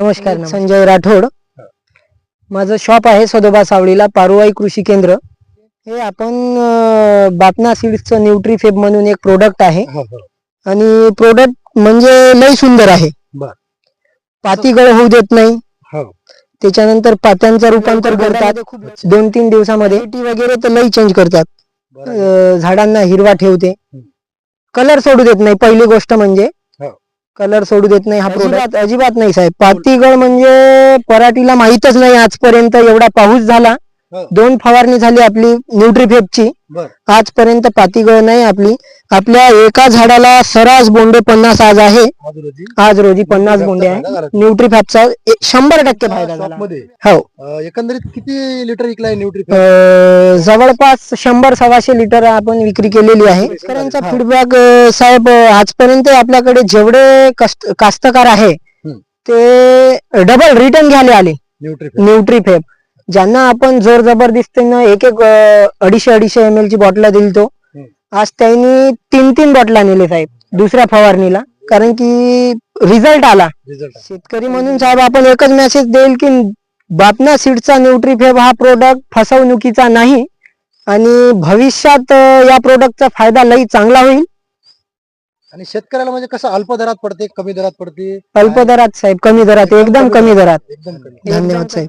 नमस्कार मी संजय राठोड. माझं शॉप आहे सदोबा सावळीला पारुवाई कृषी केंद्र. हे आपण अं, बापना सीड्सचं न्यूट्रीफेब म्हणून एक प्रोडक्ट आहे. हो, हो. आणि प्रोडक्ट म्हणजे लय सुंदर आहे. बर. पातीगळ होऊ देत नाही. हो. त्याच्यानंतर पात्यांचं रूपांतर करतात. दोन तीन दिवसामध्ये. टी वगैरे तर लई चेंज करतात. बरं. अं, झाडांना हिरवा ठेवते. कलर सोडू देत नाही पहिली गोष्ट म्हणजे. कलर सोडू देत नाही हा प्रोडक्ट अजिबात नाही साहेब पातीगळ म्हणजे पराठीला माहीतच नाही आजपर्यंत एवढा पाऊस झाला. दोन फवारणी झाली आपली न्यूट्रीफेबची बर. आजपर्यंत पातीगळ नाही आपली. आपल्या एका झाडाला सरास बोंडे पन्नास आज आहे. आज रोजी? पन्नास बोंडे. आहे. न्यूट्रीफॅबचा ए- शंभर टक्के फायदा झाला. हो. एकंदरीत किती लिटर विकलाय न्यूट्री जवळपास शंभर सव्वाशे लिटर आपण विक्री केलेली आहे. शेतकऱ्यांचा हा. फीडबॅक साहेब आजपर्यंत आपल्याकडे जेवढे कास्तकार आहे. ते डबल रिटर्न घ्यायला आले. न्यूट्री न्यूट्रीफेब ज्यांना आपण जोर जबरदस्तीनं एक एक अडीचशे अडीचशे एम एल ची बॉटला दिली तो. आज त्यांनी तीन तीन बॉटला नेले साहेब दुसऱ्या फवारणीला. कारण की रिझल्ट आला. शेतकरी म्हणून साहेब आपण एकच मेसेज देईल की बापना सीडचा न्यूट्रीफेब हा प्रोडक्ट फसवणुकीचा नाही. आणि भविष्यात या प्रोडक्टचा फायदा लई चांगला होईल. आणि शेतकऱ्याला म्हणजे कसं अल्प दरात पडते कमी दरात पडते? अल्प दरात साहेब कमी दरात एकदम कमी दरात. एकदम धन्यवाद साहेब.